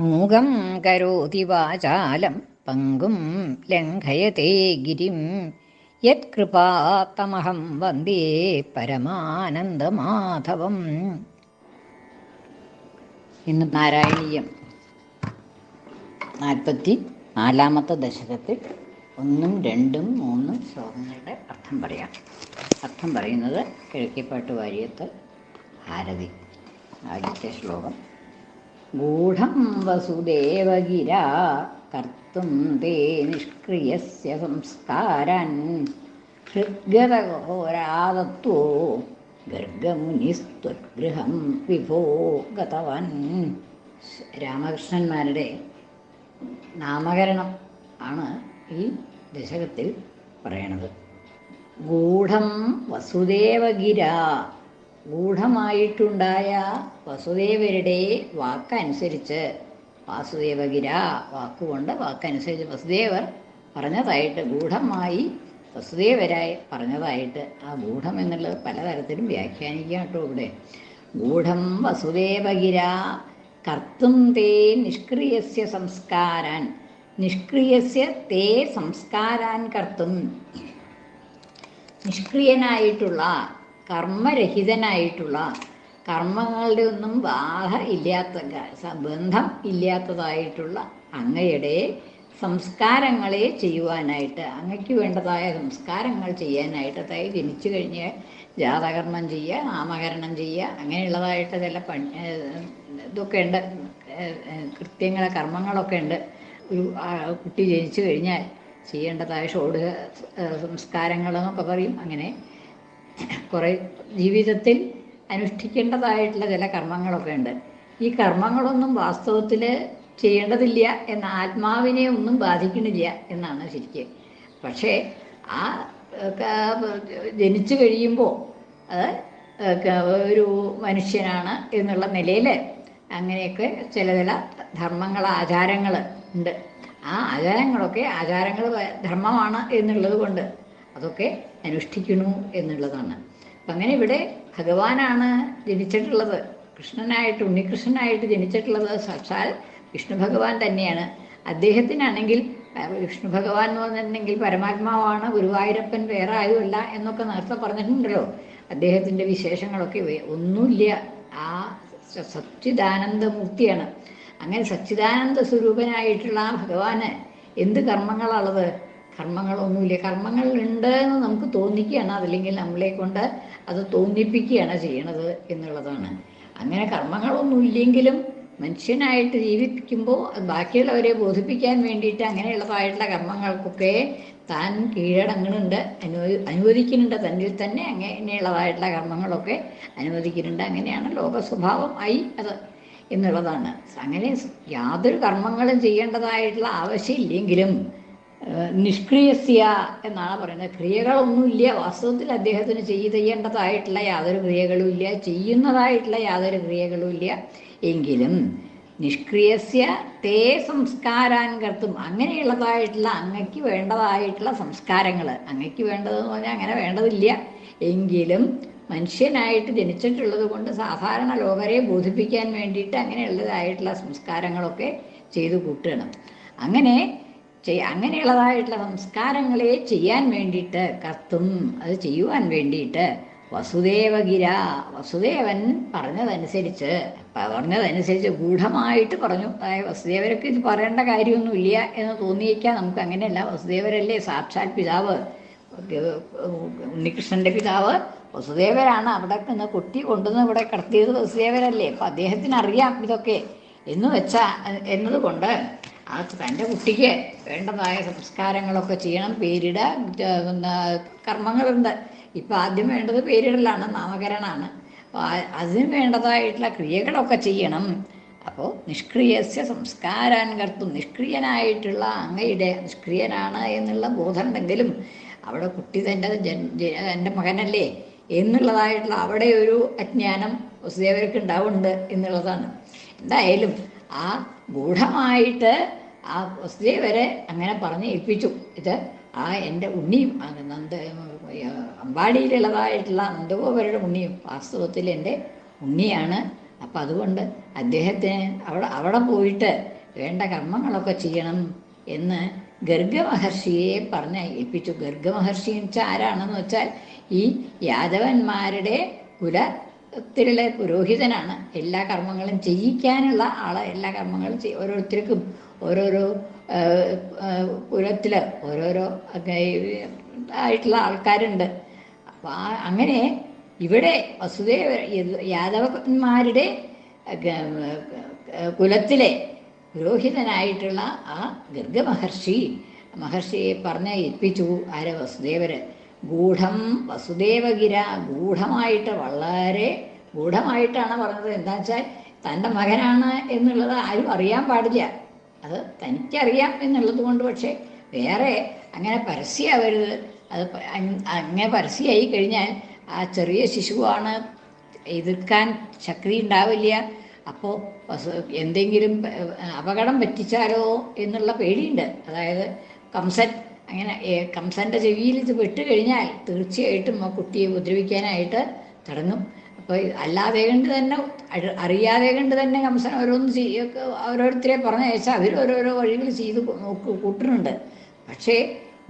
മൂകം കരോതി വാചാലം പങ്കും ലംഘയത്തെ ഗിരിം. യത്കൃപാത്തമഹം വന്ദേ പരമാനന്ദമാധവം. ഇന്ന് നാരായണീയം. നാൽപ്പത്തി നാലാമത്തെ ദശകത്തിൽ ഒന്നും രണ്ടും മൂന്നും ശ്ലോകങ്ങളുടെ അർത്ഥം പറയാം. അർത്ഥം പറയുന്നത് കിഴക്കിപ്പാട്ട് വാര്യത്ത് ഭാരതി ആദ്യത്തെ ശ്ലോകം. ഗൂഢം വസുദേവഗിര കർത്തും തേ നിഷ്ക്രിയസ്യ സംസ്കാരൻ. ഹൃദ്ഗതഘോരാദത്വോ ഗർഗമുനിസ്ത്വഗൃഹം വിഭോ ഗതവൻ. രാമകൃഷ്ണന്മാരുടെ നാമകരണം ആണ് ഈ ദശകത്തിൽ പറയണത്. ഗൂഢം വസുദേവഗിര ഗൂഢമായിട്ടുണ്ടായ വസുദേവരുടെ വാക്കനുസരിച്ച് വാസുദേവഗിര വാക്കുകൊണ്ട് വാക്കനുസരിച്ച് വസുദേവർ പറഞ്ഞതായിട്ട് ഗൂഢമായി വസുദേവരായി പറഞ്ഞതായിട്ട് ആ ഗൂഢം എന്നുള്ളത് പലതരത്തിലും വ്യാഖ്യാനിക്കാം കേട്ടോ ഇവിടെ. ഗൂഢം വസുദേവഗിര കർത്തും തേ നിഷ്ക്രിയസ്യ സംസ്കാരാൻ. നിഷ്ക്രിയസ്യ തേ സംസ്കാരാൻ കർത്തും. നിഷ്ക്രിയനായിട്ടുള്ള കർമ്മരഹിതനായിട്ടുള്ള കർമ്മങ്ങളുടെ ഒന്നും ബാധ ഇല്ലാത്ത ബന്ധം ഇല്ലാത്തതായിട്ടുള്ള അങ്ങയുടെ സംസ്കാരങ്ങളെ ചെയ്യുവാനായിട്ട് അങ്ങയ്ക്ക് വേണ്ടതായ സംസ്കാരങ്ങൾ ചെയ്യാനായിട്ട് അതായത് ജനിച്ചു കഴിഞ്ഞ് ജാതകർമ്മം ചെയ്യുക നാമകരണം ചെയ്യുക അങ്ങനെയുള്ളതായിട്ട് ചില പണി ഇതൊക്കെ ഉണ്ട്. കൃത്യങ്ങൾ കർമ്മങ്ങളൊക്കെ ഉണ്ട്. ഒരു കുട്ടി ജനിച്ചു കഴിഞ്ഞാൽ ചെയ്യേണ്ടതായ ഷോഡ് സംസ്കാരങ്ങളെന്നൊക്കെ പറയും. അങ്ങനെ കുറേ ജീവിതത്തിൽ അനുഷ്ഠിക്കേണ്ടതായിട്ടുള്ള ചില കർമ്മങ്ങളൊക്കെ ഉണ്ട്. ഈ കർമ്മങ്ങളൊന്നും വാസ്തവത്തിൽ ചെയ്യേണ്ടതില്ല എന്ന ആത്മാവിനെ ഒന്നും ബാധിക്കണില്ല എന്നാണ് ശരിക്ക്. പക്ഷേ ആ ജനിച്ചു കഴിയുമ്പോൾ ഒരു മനുഷ്യനാണ് എന്നുള്ള നിലയിൽ അങ്ങനെയൊക്കെ ചില ചില ധർമ്മങ്ങൾ ആചാരങ്ങൾ ഉണ്ട്. ആ ആചാരങ്ങളൊക്കെ ആചാരങ്ങൾ ധർമ്മമാണ് എന്നുള്ളത് കൊണ്ട് അതൊക്കെ അനുഷ്ഠിക്കുന്നു എന്നുള്ളതാണ്. അപ്പം അങ്ങനെ ഇവിടെ ഭഗവാനാണ് ജനിച്ചിട്ടുള്ളത്. കൃഷ്ണനായിട്ട് ഉണ്ണികൃഷ്ണനായിട്ട് ജനിച്ചിട്ടുള്ളത് സാക്ഷാൽ വിഷ്ണു ഭഗവാൻ തന്നെയാണ്. അദ്ദേഹത്തിനാണെങ്കിൽ വിഷ്ണു ഭഗവാൻ എന്ന് പറഞ്ഞിട്ടുണ്ടെങ്കിൽ പരമാത്മാവാണ് ഗുരുവായൂരപ്പൻ വേറെ ആരുമല്ല എന്നൊക്കെ നേരത്തെ പറഞ്ഞിട്ടുണ്ടല്ലോ. അദ്ദേഹത്തിന്റെ വിശേഷങ്ങളൊക്കെ ഒന്നുമില്ല. ആ സച്ചിദാനന്ദ സച്ചിദാനന്ദമൂർത്തിയാണ്. അങ്ങനെ സച്ചിദാനന്ദ സ്വരൂപനായിട്ടുള്ള ആ ഭഗവാന് എന്ത് കർമ്മങ്ങളാണുള്ളത്? കർമ്മങ്ങളൊന്നുമില്ല. കർമ്മങ്ങൾ ഉണ്ട് എന്ന് നമുക്ക് തോന്നിക്കുകയാണ്. അതല്ലെങ്കിൽ നമ്മളെ കൊണ്ട് അത് തോന്നിപ്പിക്കുകയാണ് ചെയ്യണത് എന്നുള്ളതാണ്. അങ്ങനെ കർമ്മങ്ങളൊന്നുമില്ലെങ്കിലും മനുഷ്യനായിട്ട് ജീവിപ്പിക്കുമ്പോൾ അത് ബാക്കിയുള്ളവരെ ബോധിപ്പിക്കാൻ വേണ്ടിയിട്ട് അങ്ങനെയുള്ളതായിട്ടുള്ള കർമ്മങ്ങൾക്കൊക്കെ താൻ കീഴടങ്ങുന്നുണ്ട് അനുവദി അനുവദിക്കുന്നുണ്ട്. തന്നിൽ തന്നെ അങ്ങനെയുള്ളതായിട്ടുള്ള കർമ്മങ്ങളൊക്കെ അനുവദിക്കുന്നുണ്ട്. അങ്ങനെയാണ് ലോക സ്വഭാവം ആയി അത് എന്നുള്ളതാണ്. അങ്ങനെ യാതൊരു കർമ്മങ്ങളും ചെയ്യേണ്ടതായിട്ടുള്ള ആവശ്യമില്ലെങ്കിലും നിഷ്ക്രിയസ്യ എന്നാണ് പറയുന്നത്. ക്രിയകളൊന്നും ഇല്ല വാസ്തവത്തിൽ അദ്ദേഹത്തിന് ചെയ്യേണ്ടതായിട്ടുള്ള യാതൊരു ക്രിയകളും ഇല്ല ചെയ്യുന്നതായിട്ടുള്ള യാതൊരു ക്രിയകളും ഇല്ല എങ്കിലും നിഷ്ക്രിയസ്യ തേ സംസ്കാരാൻ കർത്തും. അങ്ങനെയുള്ളതായിട്ടുള്ള അങ്ങക്ക് വേണ്ടതായിട്ടുള്ള സംസ്കാരങ്ങൾ അങ്ങക്ക് വേണ്ടതെന്ന് പറഞ്ഞാൽ അങ്ങനെ വേണ്ടതില്ല. എങ്കിലും മനുഷ്യനായിട്ട് ജനിച്ചിട്ടുള്ളത് കൊണ്ട് സാധാരണ ലോകരെ ബോധിപ്പിക്കാൻ വേണ്ടിയിട്ട് അങ്ങനെയുള്ളതായിട്ടുള്ള സംസ്കാരങ്ങളൊക്കെ ചെയ്തു കൂട്ടണം അങ്ങനെ ചെയ്- അങ്ങനെയുള്ളതായിട്ടുള്ള സംസ്കാരങ്ങളെ ചെയ്യാൻ വേണ്ടിയിട്ട് കത്തും അത് ചെയ്യുവാൻ വേണ്ടിയിട്ട് വസുദേവഗിര വസുദേവൻ പറഞ്ഞതനുസരിച്ച് പറഞ്ഞതനുസരിച്ച് ഗൂഢമായിട്ട് പറഞ്ഞു. അതായത് വസുദേവരൊക്കെ ഇത് പറയേണ്ട കാര്യമൊന്നുമില്ല എന്ന് തോന്നിയേക്കാം. നമുക്ക് അങ്ങനെയല്ല. വസുദേവരല്ലേ സാക്ഷാൽ പിതാവ്. ഉണ്ണികൃഷ്ണന്റെ പിതാവ് വസുദേവരാണ് അവിടെ നിന്ന് കുട്ടി കൊണ്ടുവന്ന് ഇവിടെ കടത്തിയത് വസുദേവരല്ലേ. അപ്പം അദ്ദേഹത്തിന് അറിയാം ഇതൊക്കെ. എന്ന് വെച്ചാ എന്നതുകൊണ്ട് ആ തന്റെ കുട്ടിക്ക് വേണ്ടതായ സംസ്കാരങ്ങളൊക്കെ ചെയ്യണം പേരിട കർമ്മങ്ങളുണ്ട്. ഇപ്പം ആദ്യം വേണ്ടത് പേരിടലാണ് നാമകരണമാണ്. അതിന് വേണ്ടതായിട്ടുള്ള ക്രിയകളൊക്കെ ചെയ്യണം. അപ്പോൾ നിഷ്ക്രിയസ്യ സംസ്കാരാൻ കർത്തും. നിഷ്ക്രിയനായിട്ടുള്ള അങ്ങയുടെ നിഷ്ക്രിയനാണ് എന്നുള്ള ബോധമുണ്ടെങ്കിലും അവിടെ കുട്ടി തന്റെ എന്റെ മകനല്ലേ എന്നുള്ളതായിട്ടുള്ള അവിടെ ഒരു അജ്ഞാനം വസുദേവർക്ക് ഉണ്ടാവുന്നുണ്ട് എന്നുള്ളതാണ്. എന്തായാലും ആ ഗൂഢമായിട്ട് ആ സ്ത്രീ വരെ അങ്ങനെ പറഞ്ഞ് ഏൽപ്പിച്ചു. ഇത് ആ എന്റെ ഉണ്ണിയും നന്ദ അമ്പാടിയിലുള്ളതായിട്ടുള്ള നന്ദഗോപരുടെ ഉണ്ണിയും വാസ്തവത്തിൽ എന്റെ ഉണ്ണിയാണ്. അപ്പം അതുകൊണ്ട് അദ്ദേഹത്തിന് അവിടെ അവിടെ പോയിട്ട് വേണ്ട കർമ്മങ്ങളൊക്കെ ചെയ്യണം എന്ന് ഗർഗമഹർഷിയെ പറഞ്ഞ് ഏൽപ്പിച്ചു. ഗർഗമഹർഷി എന്ന് വെച്ചാൽ ആരാണെന്ന് വെച്ചാൽ ഈ യാദവന്മാരുടെ കുലത്തിലെ പുരോഹിതനാണ്. എല്ലാ കർമ്മങ്ങളും ചെയ്യിക്കാനുള്ള ആളെ. എല്ലാ കർമ്മങ്ങളും ചെയ് ഓരോരുത്തർക്കും ഓരോരോ പുരത്തിൽ ഓരോരോ ആയിട്ടുള്ള ആൾക്കാരുണ്ട്. അപ്പം അങ്ങനെ ഇവിടെ വസുദേവ യാദവന്മാരുടെ കുലത്തിലെ പുരോഹിതനായിട്ടുള്ള ആ ഗർഗമഹർഷി മഹർഷിയെ പറഞ്ഞ് ഏൽപ്പിച്ചു ആരെ വസുദേവര്. ഗൂഢം വസുദേവഗിര ഗൂഢമായിട്ട് വളരെ ഗൂഢമായിട്ടാണ് പറഞ്ഞത്. എന്താ വെച്ചാൽ തന്റെ മകനാണ് എന്നുള്ളത് ആരും അറിയാൻ പാടില്ല. അത് തനിക്കറിയാം എന്നുള്ളത് കൊണ്ട് പക്ഷേ വേറെ അങ്ങനെ പരസ്യമാവരുത്. അത് അങ്ങനെ പരസ്യമായി കഴിഞ്ഞാൽ ആ ചെറിയ ശിശുവാണ് എതിർക്കാൻ ശക്തി ഉണ്ടാവില്ല. അപ്പോൾ എന്തെങ്കിലും അപകടം പറ്റിച്ചാലോ എന്നുള്ള പേടിയുണ്ട്. അതായത് കംസൻ അങ്ങനെ കംസന്റെ ചെവിയിൽ ഇത് വിട്ട് കഴിഞ്ഞാൽ തീർച്ചയായിട്ടും ആ കുട്ടിയെ ഉപദ്രവിക്കാനായിട്ട് തുടങ്ങും അപ്പോൾ അല്ലാതെ കണ്ട് തന്നെ അറിയാതെ കണ്ട് തന്നെ കംസൻ ഓരോന്ന് ചെയ്യൊക്കെ ഓരോരുത്തരെ പറഞ്ഞയച്ചാൽ അവർ ഓരോരോ വഴികൾ ചെയ്ത് നോക്ക് കൂട്ടുന്നുണ്ട്. പക്ഷേ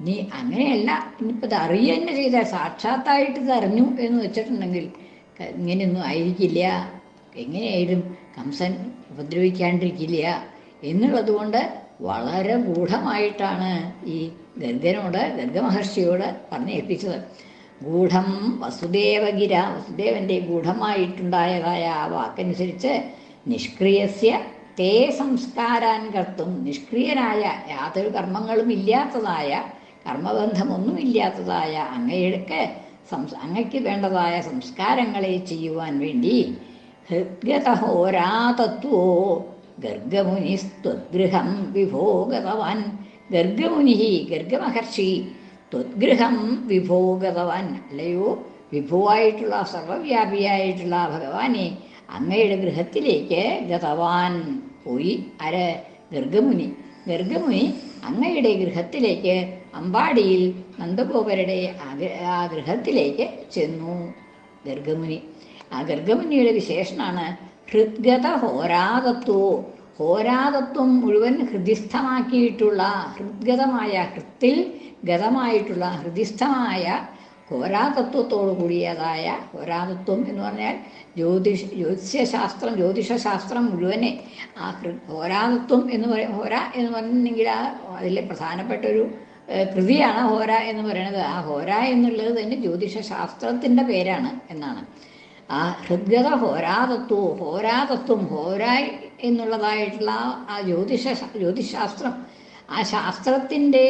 നീ അങ്ങനെയല്ല. ഇനിയിപ്പോൾ ഇത് അറിയുക തന്നെ ചെയ്താൽ സാക്ഷാത്തായിട്ട് ഇത് അറിഞ്ഞു എന്ന് വെച്ചിട്ടുണ്ടെങ്കിൽ ഇങ്ങനെയൊന്നും ആയിരിക്കില്ല. എങ്ങനെയായാലും കംസൻ ഉപദ്രവിക്കാണ്ടിരിക്കില്ല എന്നുള്ളത് കൊണ്ട് വളരെ ഗൂഢമായിട്ടാണ് ഈ ഗംഗനോട് ഗംഗ മഹർഷിയോട് പറഞ്ഞേൽപ്പിച്ചത്. ഗൂഢം വസുദേവഗിര വസുദേവന്റെ ഗൂഢമായിട്ടുണ്ടായതായ ആ വാക്കനുസരിച്ച് നിഷ്ക്രിയസ്യ തേ സംസ്കാരാൻ കർത്തും. നിഷ്ക്രിയനായ യാതൊരു കർമ്മങ്ങളും ഇല്ലാത്തതായ കർമ്മബന്ധമൊന്നും ഇല്ലാത്തതായ അങ്ങയെടുക്ക് സംസ് അങ്ങയ്ക്ക് വേണ്ടതായ സംസ്കാരങ്ങളെ ചെയ്യുവാൻ വേണ്ടി ഹൃദ്ഗതഹോരാതത്വോ ഗർഗമുനിസ്ത്വദ്ഗൃഹം വിഭോഗതവാൻ ഗർഗമുനി ഗർഗമഹർഷി ത്വദ്ഗൃഹം വിഭോഗതവാൻ അല്ലയോ? വിഭുവായിട്ടുള്ള സർവവ്യാപിയായിട്ടുള്ള ഭഗവാനെ അങ്ങയുടെ ഗൃഹത്തിലേക്ക് ഗതവാൻ. പോയി ആര് ഗർഗമുനി. ഗർഗമുനി അങ്ങയുടെ ഗൃഹത്തിലേക്ക് അമ്പാടിയിൽ നന്ദഗോപരുടെ ആ ഗൃഹത്തിലേക്ക് ചെന്നു. ഗർഗമുനി. ആ ഗർഗമുനിയുടെ വിശേഷണമാണ് ഹൃദ്ഗത ഹോരാതത്വോ ഹോരാതത്വം മുഴുവൻ ഹൃദിസ്ഥമാക്കിയിട്ടുള്ള ഹൃദ്ഗതമായ ഹൃത്തിൽ ഗതമായിട്ടുള്ള ഹൃദിസ്ഥമായ കൂടിയതായ ഹോരാതത്വം എന്ന് പറഞ്ഞാൽ ജ്യോതിഷ ജ്യോതിഷശാസ്ത്രം ജ്യോതിഷശാസ്ത്രം മുഴുവനെ ആ ഹോരാതത്വം എന്ന് പറയും ഹോര എന്ന് പറഞ്ഞിട്ടുണ്ടെങ്കിൽ ആ അതിലെ പ്രധാനപ്പെട്ട ഒരു കൃതിയാണ് ഹോര എന്ന് പറയുന്നത്. ആ ഹോര എന്നുള്ളത് തന്നെ ജ്യോതിഷശാസ്ത്രത്തിന്റെ പേരാണ് എന്നാണ്. ആ ഹൃദ്ഗത ഹോരാതത്വവും ഹോരാതത്വം ഹോരായ് എന്നുള്ളതായിട്ടുള്ള ആ ജ്യോതിഷ ജ്യോതിശാസ്ത്രം. ആ ശാസ്ത്രത്തിന്റെ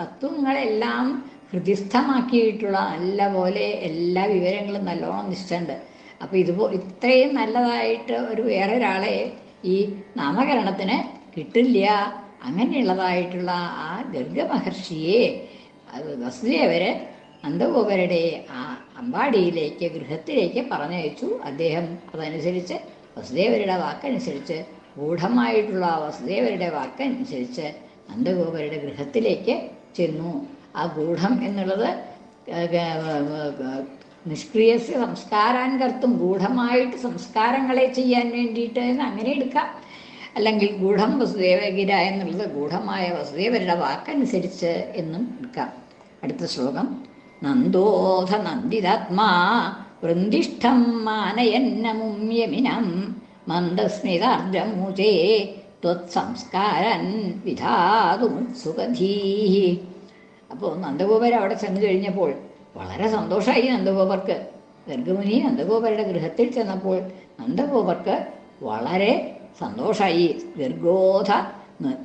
തത്വങ്ങളെല്ലാം ഹൃദിസ്ഥമാക്കിയിട്ടുള്ള നല്ല പോലെ എല്ലാ വിവരങ്ങളും നല്ലോണം നിശ്ചയുണ്ട്. അപ്പോൾ ഇതുപോ ഇത്രയും നല്ലതായിട്ട് ഒരു വേറെ ഒരാളെ ഈ നാമകരണത്തിന് കിട്ടില്ല. അങ്ങനെയുള്ളതായിട്ടുള്ള ആ ഗർഗമഹർഷിയെ മഹർഷിയെ വസുദേവര് നന്ദഗോപരുടെ ആ അമ്പാടിയിലേക്ക് ഗൃഹത്തിലേക്ക് പറഞ്ഞയച്ചു. അദ്ദേഹം അതനുസരിച്ച് വസുദേവരുടെ വാക്കനുസരിച്ച് ഗൂഢമായിട്ടുള്ള വസുദേവരുടെ വാക്കനുസരിച്ച് നന്ദഗോപരുടെ ഗൃഹത്തിലേക്ക് ചെന്നു. ആ ഗൂഢം എന്നുള്ളത് നിഷ്ക്രിയ സംസ്കാരാൻ കർത്തും ഗൂഢമായിട്ട് സംസ്കാരങ്ങളെ ചെയ്യാൻ വേണ്ടിയിട്ട് എന്ന് അങ്ങനെ എടുക്കാം. അല്ലെങ്കിൽ ഗൂഢം വസുദേവഗിര എന്നുള്ളത് ഗൂഢമായ വസുദേവരുടെ വാക്കനുസരിച്ച് എന്നും എടുക്കാം. അടുത്ത ശ്ലോകം. നന്ദോധ നന്ദിതാത്മാ വൃന്ദിഷ്ഠം മാനയന്നമും യമിനം മന്ദസ്മിതാർദ്രമൂചേ ത്വത്സംസ്കാരൻ വിധാതുമുത്സുഖധീ അപ്പോൾ നന്ദഗോപർ അവിടെ ചെന്ന് കഴിഞ്ഞപ്പോൾ വളരെ സന്തോഷമായി നന്ദഗോപർക്ക്. ഗർഗമുനി നന്ദഗോപരുടെ ഗൃഹത്തിൽ ചെന്നപ്പോൾ നന്ദഗോപർക്ക് വളരെ സന്തോഷമായി ഗർഗോധ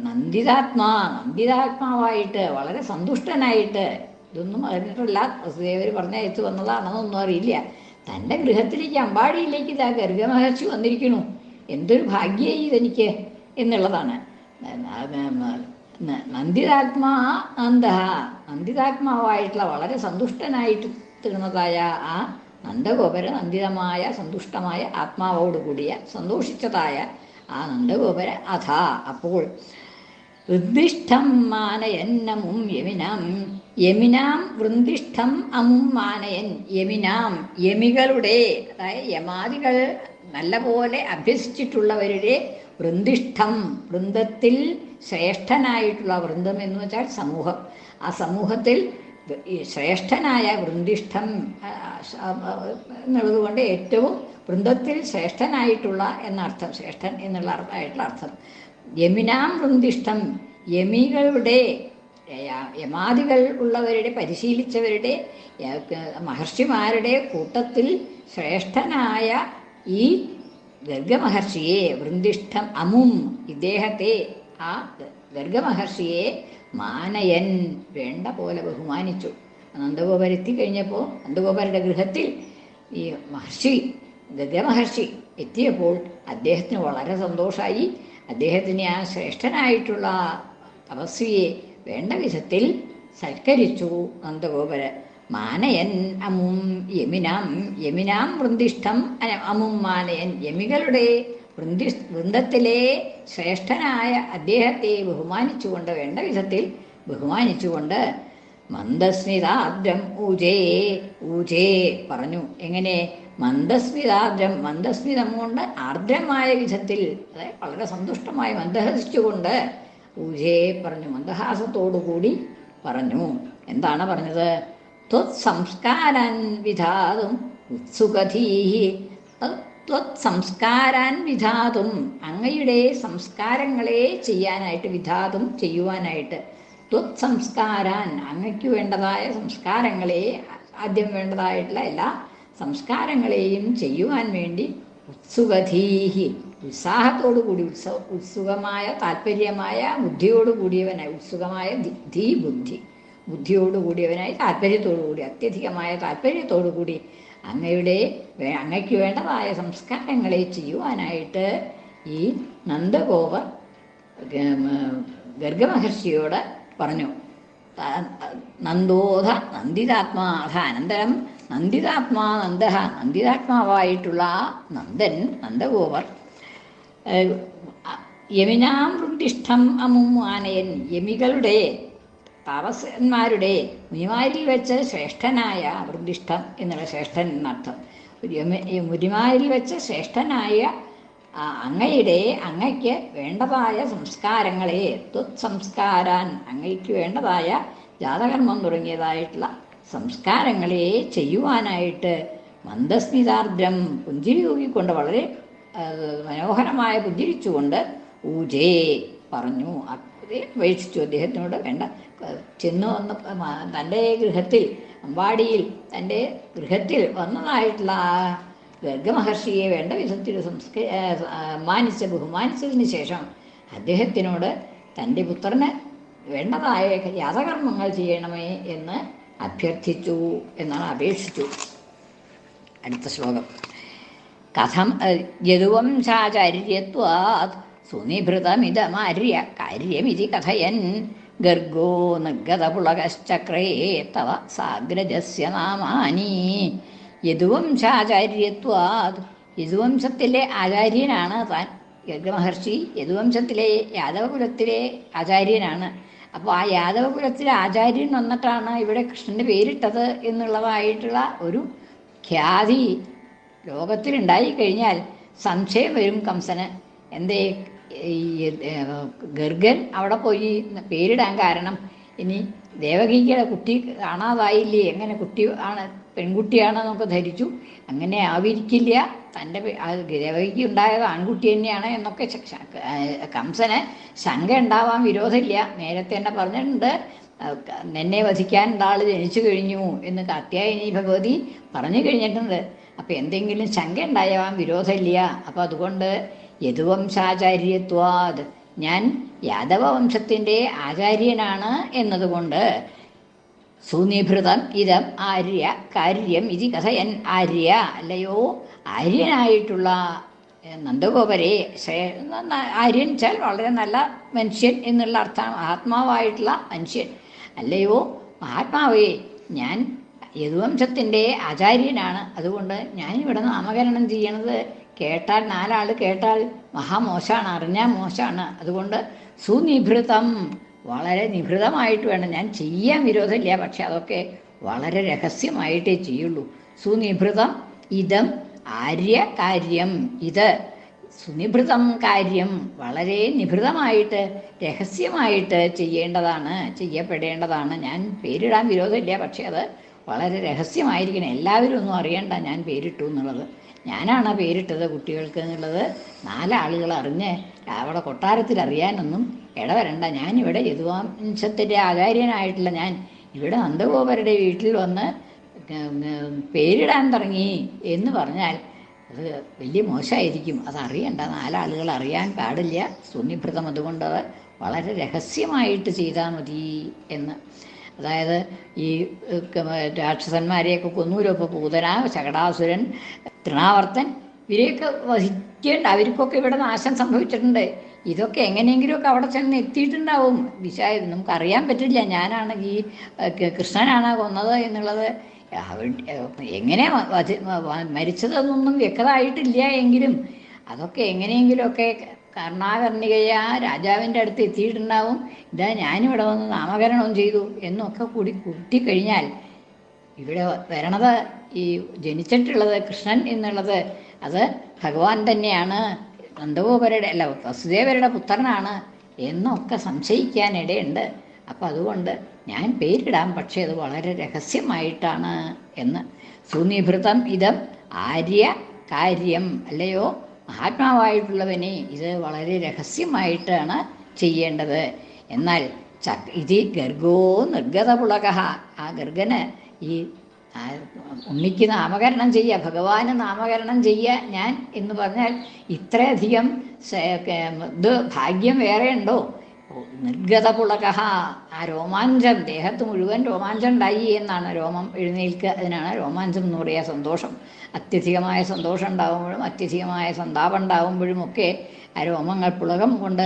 നന്ദിതാത്മാ നന്ദിതാത്മാവായിട്ട് വളരെ സന്തുഷ്ടനായിട്ട് ഇതൊന്നും അറിഞ്ഞിട്ടില്ല. വസുദേവർ പറഞ്ഞയച്ചു വന്നതാണെന്നൊന്നും അറിയില്ല. തന്റെ ഗൃഹത്തിലേക്ക് അമ്പാടിയിലേക്ക് ഇതാ ഗർഗമഹർഷി വന്നിരിക്കണു എന്തൊരു ഭാഗ്യമായി ഇതെനിക്ക് എന്നുള്ളതാണ്. നന്ദിതാത്മാ നന്ദ നന്ദിതാത്മാവായിട്ടുള്ള വളരെ സന്തുഷ്ടനായിട്ട് തീർന്നതായ ആ നന്ദഗോപര നന്ദിതമായ സന്തുഷ്ടമായ ആത്മാവോട് കൂടിയ സന്തോഷിച്ചതായ ആ നന്ദഗോപര അഥ അപ്പോൾ ഉദ്ദിഷ്ടം മാനയന്നമും യമിനം. യമിനാം വൃന്ദിഷ്ഠം അമും മാനയൻ. യമിനാം യമികളുടെ അതായത് യമാദികൾ നല്ലപോലെ അഭ്യസിച്ചിട്ടുള്ളവരുടെ വൃന്ദിഷ്ഠം. വൃന്ദത്തിൽ ശ്രേഷ്ഠനായിട്ടുള്ള വൃന്ദം എന്ന് വെച്ചാൽ സമൂഹം. ആ സമൂഹത്തിൽ ശ്രേഷ്ഠനായ വൃന്ദിഷ്ഠം ആ, ആ, ആ, എന്നുള്ളത് കൊണ്ട് ഏറ്റവും വൃന്ദത്തിൽ ശ്രേഷ്ഠനായിട്ടുള്ള എന്നർത്ഥം ശ്രേഷ്ഠൻ എന്നുള്ള അർത്ഥമായിട്ടുള്ള അർത്ഥം. യമിനാം വൃന്ദിഷ്ഠം യമികളുടെ യമാദികൾ ഉള്ളവരുടെ പരിശീലിച്ചവരുടെ മഹർഷിമാരുടെ കൂട്ടത്തിൽ ശ്രേഷ്ഠനായ ഈ ഗർഗമഹർഷിയെ വൃന്ദിഷ്ഠം അമും ഇദ്ദേഹത്തെ ആ ഗർഗമഹർഷിയെ മാനയൻ വേണ്ട പോലെ ബഹുമാനിച്ചു. നന്ദഗോപർ കഴിഞ്ഞപ്പോൾ നന്ദഗോപരുടെ ഗൃഹത്തിൽ ഈ മഹർഷി ഗർഗമഹർഷി എത്തിയപ്പോൾ അദ്ദേഹത്തിന് വളരെ സന്തോഷമായി അദ്ദേഹത്തിന് ആ ശ്രേഷ്ഠനായിട്ടുള്ള തപസ്വിയെ വേണ്ട വിധത്തിൽ സൽക്കരിച്ചു നന്ദഗോപര മാനയൻ അമും യമിനാം യമിനാം വൃന്ദിഷ്ടം അമും മാനയൻ യമികളുടെ വൃന്ദി വൃന്ദത്തിലെ ശ്രേഷ്ഠനായ അദ്ദേഹത്തെ ബഹുമാനിച്ചുകൊണ്ട് വേണ്ട വിധത്തിൽ ബഹുമാനിച്ചുകൊണ്ട് മന്ദസ്മിതാദ്രം ഊജേ ഊജേ പറഞ്ഞു. എങ്ങനെ? മന്ദസ്മിതാദ്രം മന്ദസ്മിതം കൊണ്ട് ആർദ്രമായ വിധത്തിൽ അതായത് വളരെ സന്തുഷ്ടമായി മന്ദഹസിച്ചുകൊണ്ട് ഊജേ പറഞ്ഞു. മന്ദഹാസത്തോടുകൂടി പറഞ്ഞു. എന്താണ് പറഞ്ഞത്? ത്വത് സംസ്കാരാൻ വിധാതും ഉത്സുകധീഹി ത്വത് സംസ്കാരാൻ വിധാതും അങ്ങയുടെ സംസ്കാരങ്ങളെ ചെയ്യാനായിട്ട് വിധാതും ചെയ്യുവാനായിട്ട്. ത്വത് സംസ്കാരാൻ അങ്ങയ്ക്ക് വേണ്ടതായ സംസ്കാരങ്ങളെ ആദ്യം വേണ്ടതായിട്ടുള്ള എല്ലാ സംസ്കാരങ്ങളെയും ചെയ്യുവാൻ വേണ്ടി ഉത്സുകധീഹി ഉത്സാഹത്തോടു കൂടി ഉത്സവ ഉത്സുകമായ താല്പര്യമായ ബുദ്ധിയോട് കൂടിയവനായി ഉത്സുകമായ ധി- ബുദ്ധി. ബുദ്ധിയോട് കൂടിയവനായി താല്പര്യത്തോടു കൂടി അത്യധികമായ താല്പര്യത്തോടു കൂടി അങ്ങയുടെ അങ്ങയ്ക്ക് വേണ്ടതായ സംസ്കാരങ്ങളെ ചെയ്യുവാനായിട്ട് ഈ നന്ദഗോവർ ഗർഗമഹർഷിയോട് പറഞ്ഞു. നന്ദോധ നന്ദിതാത്മാധ അനന്തരം നന്ദിതാത്മാ നന്ദ നന്ദിതാത്മാവായിട്ടുള്ള നന്ദൻ അ- യമിനാം വൃന്ദിഷ്ഠം അമും ആനയൻ യമികളുടെ താപസന്മാരുടെ മുനിമാരിൽ വെച്ച് ശ്രേഷ്ഠനായ വൃദ്ധിഷ്ഠം എന്നുള്ള ശ്രേഷ്ഠൻ എന്നർത്ഥം. മുനിമാരിൽ വെച്ച് ശ്രേഷ്ഠനായ അങ്ങയുടെ അങ്ങയ്ക്ക് വേണ്ടതായ സംസ്കാരങ്ങളെ ത്വത് സംസ്കാരാൻ അങ്ങയ്ക്ക് വേണ്ടതായ ജാതകർമ്മം തുടങ്ങിയതായിട്ടുള്ള സംസ്കാരങ്ങളെ ചെയ്യുവാനായിട്ട് മന്ദസ്മിതാർദ്രം പുഞ്ചിരി തൂക്കിക്കൊണ്ട് വളരെ മനോഹരമായ പുഞ്ചിരിച്ചുകൊണ്ട് ഊജേ പറഞ്ഞു. അപേക്ഷിച്ചു അദ്ദേഹത്തിനോട് വേണ്ട. ചെന്ന് വന്ന് തന്റെ ഗൃഹത്തിൽ അമ്പാടിയിൽ തന്റെ ഗൃഹത്തിൽ വന്നതായിട്ടുള്ള ആ ഗർഗമഹർഷിയെ വേണ്ട വിധത്തിൽ സംസ്ക മാനിച്ച ബഹുമാനിച്ചതിന് ശേഷം അദ്ദേഹത്തിനോട് തന്റെ പുത്രന് വേണ്ടതായ യാതകർമ്മങ്ങൾ ചെയ്യണമേ എന്ന് അഭ്യർത്ഥിച്ചു എന്നാണ് അപേക്ഷിച്ചു. അടുത്ത ശ്ലോകം. കഥം യദുവംശാചാര്യത്വാത് സുനിഭൃതമിതമാര്യ കാര്യമിതി കഥയൻ. ഗർഗോ നിർഗതപുളകശ്ചക്രേ തവ സാഗ്രജസ്യ നാമാനി. യദുവംശാചാര്യത്വാത് യദുവംശത്തിലെ ആചാര്യനാണ് താൻ. ഗർഗമഹർഷി യദുവംശത്തിലെ യാദവകുലത്തിലെ ആചാര്യനാണ്. അപ്പോൾ ആ യാദവകുലത്തിലെ ആചാര്യൻ വന്നിട്ടാണ് ഇവിടെ കൃഷ്ണന്റെ പേരിട്ടത് എന്നുള്ളതായിട്ടുള്ള ഒരു ഖ്യാതി ലോകത്തിലുണ്ടായി കഴിഞ്ഞാൽ സംശയം വരും കംസന്. എന്തേ ഗർഗൻ അവിടെ പോയി പേരിടാൻ കാരണം ഇനി ദേവകിയുടെ കുട്ടി കാണാതായില്ലേ? എങ്ങനെ കുട്ടി ആണ് പെൺകുട്ടിയാണെന്നൊക്കെ ധരിച്ചു. അങ്ങനെ ആവിരിക്കില്ല. തന്റെ ദേവകിക്ക് ഉണ്ടായത് ആൺകുട്ടി തന്നെയാണ് എന്നൊക്കെ കംസന് ശങ്ക ഉണ്ടാവാൻ വിരോധമില്ല. നേരത്തെ തന്നെ പറഞ്ഞിട്ടുണ്ട്. നിന്നെ വധിക്കാൻ ആൾ ജനിച്ചു കഴിഞ്ഞു എന്ന് കാത്യായനി ഭഗവതി പറഞ്ഞു കഴിഞ്ഞിട്ടുണ്ട്. അപ്പം എന്തെങ്കിലും ശങ്ക ഉണ്ടാവാൻ വിരോധമില്ല. അപ്പം അതുകൊണ്ട് യദുവംശാചാര്യത്വാത് ഞാൻ യാദവ വംശത്തിന്റെ ആചാര്യനാണ് എന്നതുകൊണ്ട് സുനിഭൃതം ഇതം ആര്യ കാര്യം ഇതി കഥയൻ ആര്യ. അല്ലയോ? ആര്യനായിട്ടുള്ള നന്ദഗോപരെ. ആര്യൻ വെച്ചാൽ വളരെ നല്ല മനുഷ്യൻ എന്നുള്ള അർത്ഥം ആത്മാവായിട്ടുള്ള മനുഷ്യൻ. അല്ലയോ? മഹാത്മാവേ ഞാൻ യദുവംശത്തിന്റെ ആചാര്യനാണ്. അതുകൊണ്ട് ഞാനിവിടെ നാമകരണം ചെയ്യണത് കേട്ടാൽ നാലാൾ കേട്ടാൽ മഹാമോശമാണ് അറിഞ്ഞാൽ മോശമാണ് അതുകൊണ്ട് സുനിഭൃതം വളരെ നിഭൃതമായിട്ട് വേണം. ഞാൻ ചെയ്യാൻ വിരോധമില്ല പക്ഷെ അതൊക്കെ വളരെ രഹസ്യമായിട്ടേ ചെയ്യുള്ളൂ. സുനിഭൃതം ഇതം ആര്യ കാര്യം ഇത്. സുനിഭൃതം കാര്യം വളരെ നിഭൃതമായിട്ട് രഹസ്യമായിട്ട് ചെയ്യേണ്ടതാണ് ചെയ്യപ്പെടേണ്ടതാണ്. ഞാൻ പേരിടാൻ വിരോധമില്ല പക്ഷേ അത് വളരെ രഹസ്യമായിരിക്കണം. എല്ലാവരും ഒന്നും അറിയണ്ട ഞാൻ പേരിട്ടു എന്നുള്ളത്. ഞാനാണ് ആ പേരിട്ടത് കുട്ടികൾക്ക് എന്നുള്ളത്. നാലാളുകൾ അറിഞ്ഞ് അവിടെ കൊട്ടാരത്തിൽ അറിയാനൊന്നും ഇടവരണ്ട. ഞാനിവിടെ യദുവംശത്തിന്റെ ആചാര്യനായിട്ടുള്ള ഞാൻ ഇവിടെ നന്ദഗോപരുടെ വീട്ടിൽ വന്ന് പേരിടാൻ തുടങ്ങി എന്ന് പറഞ്ഞാൽ അത് വലിയ മോശമായിരിക്കും. അതറിയണ്ട. നാലാളുകൾ അറിയാൻ പാടില്ല. സുന്നിഭൃതം അതുകൊണ്ട് വളരെ രഹസ്യമായിട്ട് ചെയ്താൽ മതി എന്ന്. അതായത് ഈ രാക്ഷസന്മാരെയൊക്കെ കൊന്നൂരോ ഇപ്പോൾ പൂതന ശകടാസുരൻ തൃണാവർത്തൻ. ഇവരെയൊക്കെ വഹിക്കേണ്ട അവർക്കൊക്കെ ഇവിടെ നാശം സംഭവിച്ചിട്ടുണ്ട്. ഇതൊക്കെ എങ്ങനെയെങ്കിലുമൊക്കെ അവിടെ ചെന്ന് എത്തിയിട്ടുണ്ടാവും. ദിശ നമുക്ക് അറിയാൻ പറ്റില്ല. ഞാനാണ് ഈ കൃഷ്ണനാണ് കൊന്നത് എന്നുള്ളത്. എങ്ങനെ മരിച്ചതെന്നൊന്നും വ്യക്തമായിട്ടില്ല എങ്കിലും അതൊക്കെ എങ്ങനെയെങ്കിലുമൊക്കെ കർണാകർണികയ രാജാവിന്റെ അടുത്ത് എത്തിയിട്ടുണ്ടാവും. ഇതാ ഞാനിവിടെ വന്ന് നാമകരണം ചെയ്തു എന്നൊക്കെ കൂടി കൂട്ടിക്കഴിഞ്ഞാൽ ഇവിടെ വരണത് ഈ ജനിച്ചിട്ടുള്ളത് കൃഷ്ണൻ എന്നുള്ളത് അത് ഭഗവാൻ തന്നെയാണ്. നന്ദഗോപരുടെ അല്ല വസുദേവരുടെ പുത്രനാണ് എന്നൊക്കെ സംശയിക്കാനിടയുണ്ട്. അപ്പം അതുകൊണ്ട് ഞാൻ പേരിടാം പക്ഷേ അത് വളരെ രഹസ്യമായിട്ടാണ് എന്ന്. സുനിഭൃതം ഇതം ആര്യ കാര്യം അല്ലയോ? മഹാത്മാവായിട്ടുള്ളവനെ ഇത് വളരെ രഹസ്യമായിട്ടാണ് ചെയ്യേണ്ടത്. എന്നാൽ ചക് ഇത് ഗർഗോ നിർഗത പുളക ആ ഗർഗന് ഈ ഉണ്ണിക്ക് നാമകരണം ചെയ്യുക ഭഗവാന് നാമകരണം ചെയ്യുക ഞാൻ എന്ന് പറഞ്ഞാൽ ഇത്രയധികം ഇത് ഭാഗ്യം വേറെ ഉണ്ടോ നിർഗതപുളക ആ രോമാഞ്ചം ദേഹത്ത് മുഴുവൻ രോമാഞ്ചം ഉണ്ടായി എന്നാണ് രോമം എഴുന്നേൽക്കുക. അതിനാണ് രോമാഞ്ചം എന്ന് പറയുക സന്തോഷം. അത്യധികമായ സന്തോഷം ഉണ്ടാകുമ്പോഴും അത്യധികമായ സന്താപം ഉണ്ടാകുമ്പോഴും ഒക്കെ ആ രോമങ്ങൾ പുളകം കൊണ്ട്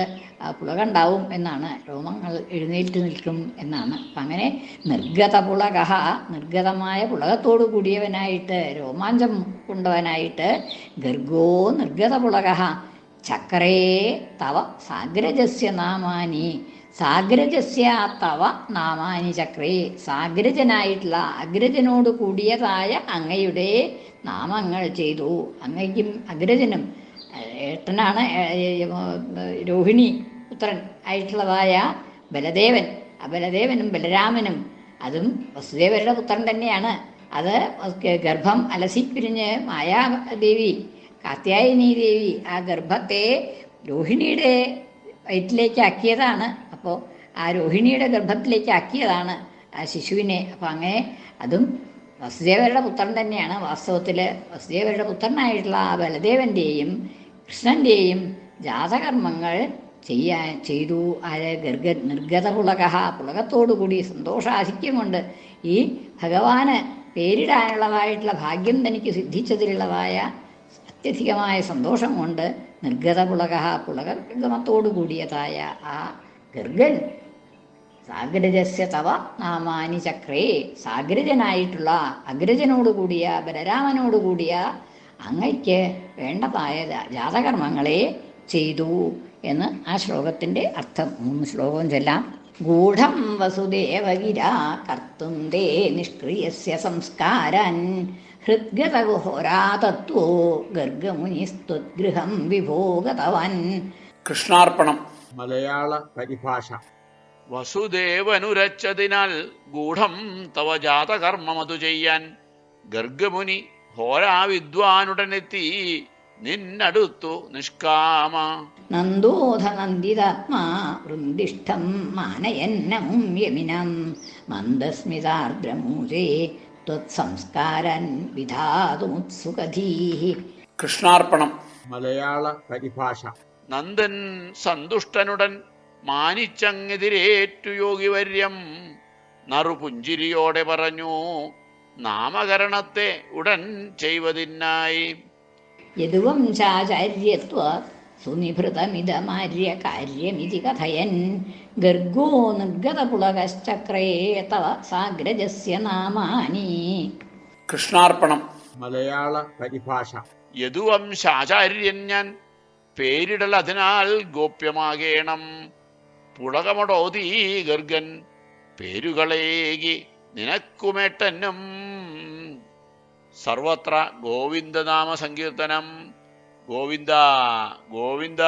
പുളകണ്ടാവും എന്നാണ് രോമങ്ങൾ എഴുന്നേറ്റ് നിൽക്കും എന്നാണ്. അപ്പം അങ്ങനെ നിർഗത പുളക നിർഗതമായ പുളകത്തോടു കൂടിയവനായിട്ട് രോമാഞ്ചം കൊണ്ടവനായിട്ട് ഗർഗോ നിർഗത പുളക ചക്രേ തവ സാഗ്രജസ്യ നാമാനി. സാഗ്രജസ്യ തവ നാമാനി ചക്രേ. സാഗ്രജനായിട്ടുള്ള അഗ്രജനോട് കൂടിയതായ അങ്ങയുടെ നാമങ്ങൾ ചെയ്തു. അങ്ങയ്ക്കും അഗ്രജനും ഏട്ടനാണ് രോഹിണി പുത്രൻ ആയിട്ടുള്ളതായ ബലദേവൻ. ബലദേവനും ബലരാമനും അതും വസുദേവരുടെ പുത്രൻ തന്നെയാണ്. അത് ഗർഭം അലസിപ്പിരിഞ്ഞ് മായാദേവി കാത്യായനി ദേവി ആ ഗർഭത്തെ രോഹിണിയുടെ വയറ്റിലേക്ക് ആക്കിയതാണ്. അപ്പോൾ ആ രോഹിണിയുടെ ഗർഭത്തിലേക്ക് ആക്കിയതാണ് ആ ശിശുവിനെ. അപ്പോൾ അങ്ങനെ അതും വസുദേവരുടെ പുത്രൻ തന്നെയാണ്. വാസ്തവത്തിൽ വസുദേവരുടെ പുത്രനായിട്ടുള്ള ആ ബലദേവന്റെയും കൃഷ്ണന്റെയും ജാതകർമ്മങ്ങൾ ചെയ്യാൻ ചെയ്തു. ആര് ഗർഗ നിർഗത പുളക പുളകത്തോടുകൂടി സന്തോഷാധിക്യം കൊണ്ട് ഈ ഭഗവാന് പേരിടാനുള്ളതായിട്ടുള്ള ഭാഗ്യം തനിക്ക് സിദ്ധിച്ചതിലുള്ളതായ അത്യധികമായ സന്തോഷം കൊണ്ട് നിർഗത പുളക പുളകഗമത്തോടു കൂടിയതായ ആ ഗർഗൻ. സാഗ്രജസ്യ തവ നാമാനി ചക്രേ. സാഗ്രജനായിട്ടുള്ള അഗ്രജനോട് കൂടിയ ബലരാമനോട് കൂടിയ അങ്ങയ്ക്ക് വേണ്ടതായ ജാതകർമ്മങ്ങളെ ചെയ്തു എന്ന് ആ ശ്ലോകത്തിന്റെ അർത്ഥം. മൂന്ന് ശ്ലോകവും ചൊല്ലാം. ഗൂഢം വസുദേവഗിരാ കർത്തും നിഷ്ക്രിയസ്യ സംസ്കാരൻ. ഹൃദ്ഗതഘോരാ തത്വോ ഗർഗമുനിസ്ത്വദ്ഗൃഹം വിഭോഗതവൻ. കൃഷ്ണാർപ്പണം. മലയാള പരിഭാഷ. വസുദേവനുരച്ചതിനാൽ ഗൂഢം തവ ജാതകർമ്മമതു ചെയ്യാൻ. ഗർഗമുനി ഹോരാവിദ്വാനുടനെത്തി നിന്നടുത്തു നിഷ്കാമ. നന്ദോധ നന്ദിതാത്മാ വൃന്ദിഷ്ടം മാനയന്നമും യമിനം. മന്ദസ്മിതാർദ്രമൂജേ ത്വത്സംസ്കാരൻ കൃഷ്ണാർപ്പണം. മലയാള പരിഭാഷ. നന്ദൻ സന്തുഷ്ടനുടൻ മാനിച്ചങ്ങെതിരേറ്റു യോഗിവര്യം നറുപുഞ്ചിരിയോടെ പറഞ്ഞു നാമകരണത്തെ ഉടൻ ചെയ്വതിനായി. യദുവംശാചാര്യത്വ സുനിഭൃതമിതമാര്യ കാര്യമിതി കഥയൻ. ഗർഗോ നിർഗതപുളകശ്ചക്രേ തവ സാഗ്രജസ്യ നാമാനി. കൃഷ്ണാർപ്പണം. മലയാള പരിഭാഷ. യദുവംശാചാര്യൻ ഞാൻ പേരിടൽ അതിനാൽ ഗോപ്യമാകേണം. പുളകമടോതീ ഗർഗൻ പേരുകളേകി നിനക്കുമേട്ടനും. സർവത്ര ഗോവിന്ദനാമ സങ്കീർത്തനം ഗോവിന്ദ ഗോവിന്ദ.